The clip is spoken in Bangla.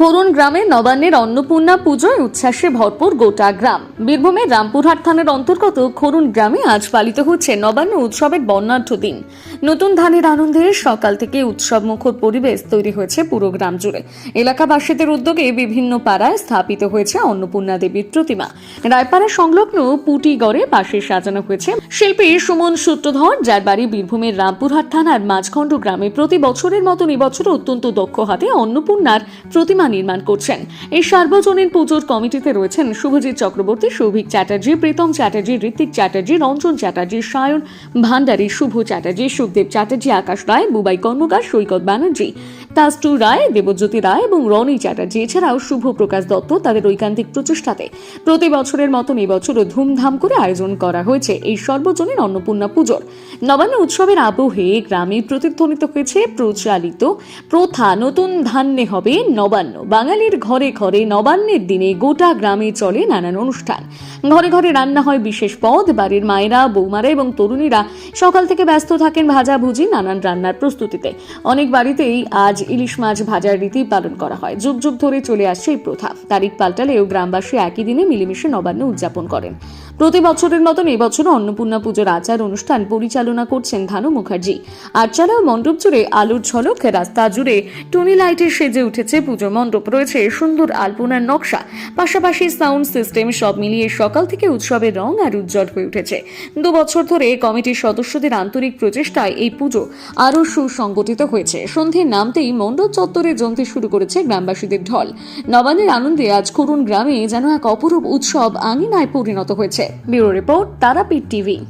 খরুন গ্রামে নবান্নের অন্নপূর্ণা পুজোয় উচ্ছ্বাসে ভরপুর গোটা গ্রাম। বীরভূমের রামপুরহাট থানার অন্তর্গত খরুন গ্রামে আজ পালিত হচ্ছে নবান্ন উৎসবের বর্ণাঢ্য দিন। নতুন ধানের আনন্দে সকাল থেকে উৎসব মুখর পরিবেশ তৈরি হয়েছে পুরো গ্রাম জুড়ে। এলাকাবাসীদের উদ্যোগে বিভিন্ন পাড়ায় স্থাপিত হয়েছে অন্নপূর্ণা দেবীর প্রতিমা। রায়পাড়া সংলগ্ন পুটিগড়ে পাশে সাজানো হয়েছে শিল্পী সুমন সূত্রধর, যার বাড়ি বীরভূমের রামপুরহাট থানার মাঝখণ্ড গ্রামে প্রতি বছরের মতন এবছর অত্যন্ত দক্ষ হাতে অন্নপূর্ণার প্রতিমা নির্মাণ করছেন। এই সার্বজনীন পুজোর কমিটিতে রয়েছেন শুভজিৎ চক্রবর্তী, সৌভিক চ্যাটার্জি, প্রীতম চ্যাটার্জি, ঋত্বিক চ্যাটার্জি, রঞ্জন চ্যাটার্জি, সায়ন ভান্ডারী, শুভ চ্যাটার্জি, সুখদেব চ্যাটার্জি, আকাশ রায়, বুবাই কর্মকার সৈকত ব্যানার্জি। তাস্টু রায়, দেবজ্যোতি রায় এবং রনি চ্যাটার্জি। এছাড়াও শুভ প্রকাশ দত্ত তাদের ঐকান্তিক প্রচেষ্টাতে। প্রতি বছরের মতন এবছরও ধুমধাম করে আয়োজন করা হয়েছে এই সর্বজনীন অন্নপূর্ণা পুজোর। নবান্ন উৎসবের আবহে গ্রামে প্রতিধ্বনিত হয়েছে প্রচালিত প্রথা নতুন ধান্যে হবে নবান্ন। বাঙালির ঘরে ঘরে নবান্নের দিনে গোটা গ্রামে চলে নানান অনুষ্ঠান। ঘরে ঘরে রান্না হয় বিশেষ পদ, বাড়ির মায়েরা, বৌমারা এবং তরুণীরা সকাল থেকে ব্যস্ত থাকেন ভাজাভুজি, নানান রান্নার প্রস্তুতিতে। অনেক বাড়িতেই আজ ইলিশ মাছ ভাজার রীতি পালন করা হয়। যুগ যুগ ধরে চলে আসছে এই প্রথা। তারিখ পাল্টালেও গ্রামবাসী একই দিনে মিলেমিশে নবান্ন উদযাপন করেন। প্রতি বছরের মতন এবছরও অন্নপূর্ণা পুজোর আচার অনুষ্ঠান পরিচালনা করছেন ধানু মুখার্জি। ও মণ্ডপ জুড়ে আলোর ঝলক, রাস্তা জুড়ে টুনি লাইটে সেজে উঠেছে পুজো মণ্ডপ। রয়েছে সুন্দর আলপনার নকশা। পাশাপাশি সাউন্ড সিস্টেম সব মিলিয়ে সকাল থেকে উৎসবের রং আর উজ্জ্বল হয়ে উঠেছে। দু বছর ধরে কমিটির সদস্যদের আন্তরিক প্রচেষ্টায় এই পুজো আরও সুসংগঠিত হয়েছে। সন্ধ্যে নামতেই মণ্ডপ চত্বরে জমতে শুরু করেছে গ্রামবাসীদের ঢল। নবান্নের আনন্দে আজ করুণ গ্রামে যেন এক অপরূপ উৎসব আঙিনায় পরিণত হয়েছে। Bureau report Tarapith TV.